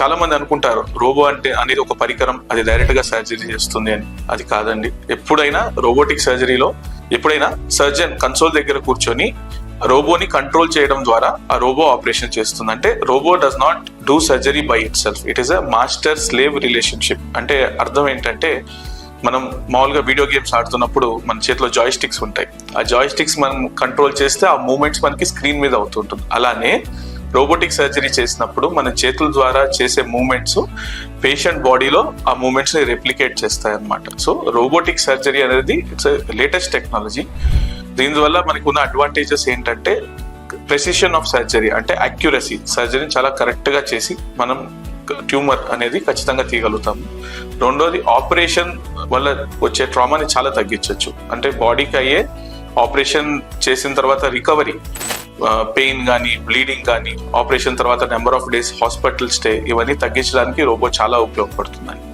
చాలా మంది అనుకుంటారు రోబో అంటే అనేది ఒక పరికరం అది డైరెక్ట్గా సర్జరీ చేస్తుంది అని. అది కాదండి. ఎప్పుడైనా రోబోటిక్ సర్జరీలో ఎప్పుడైనా సర్జన్ కన్సోల్ దగ్గర కూర్చొని రోబోని కంట్రోల్ చేయడం ద్వారా ఆ రోబో ఆపరేషన్ చేస్తుంది. అంటే robo does not do surgery by itself it is a master slave relationship అంటే అర్థం ఏంటంటే మనం మామూలుగా వీడియో గేమ్స్ ఆడుతున్నప్పుడు మన చేతిలో జాయ్ స్టిక్స్ ఉంటాయి. ఆ జాయ్ స్టిక్స్ మనం కంట్రోల్ చేస్తే ఆ మూమెంట్స్ మనకి స్క్రీన్ మీద అవుతుంటుంది. అలానే రోబోటిక్ సర్జరీ చేసినప్పుడు మన చేతుల ద్వారా చేసే మూమెంట్స్ పేషెంట్ బాడీలో ఆ మూమెంట్స్ని రెప్లికేట్ చేస్తాయి అనమాట సో రోబోటిక్ సర్జరీ అనేది ఇట్స్ లేటెస్ట్ టెక్నాలజీ. దీనివల్ల మనకు ఉన్న అడ్వాంటేజెస్ ఏంటంటే ప్రెసిషన్ ఆఫ్ సర్జరీ అంటే అక్యురసీ. సర్జరీని చాలా కరెక్ట్గా చేసి మనం ట్యూమర్ అనేది ఖచ్చితంగా తీయగలుగుతాము రెండోది ఆపరేషన్ వల్ల వచ్చే ట్రామాని చాలా తగ్గించవచ్చు అంటే బాడీకి అయ్యే ఆపరేషన్ చేసిన తర్వాత రికవరీ. పెయిన్ కానీ బ్లీడింగ్ కానీ ఆపరేషన్ తర్వాత number of days hospital stay ఇవన్నీ తగ్గించడానికి రోబో చాలా ఉపయోగపడుతుందండి.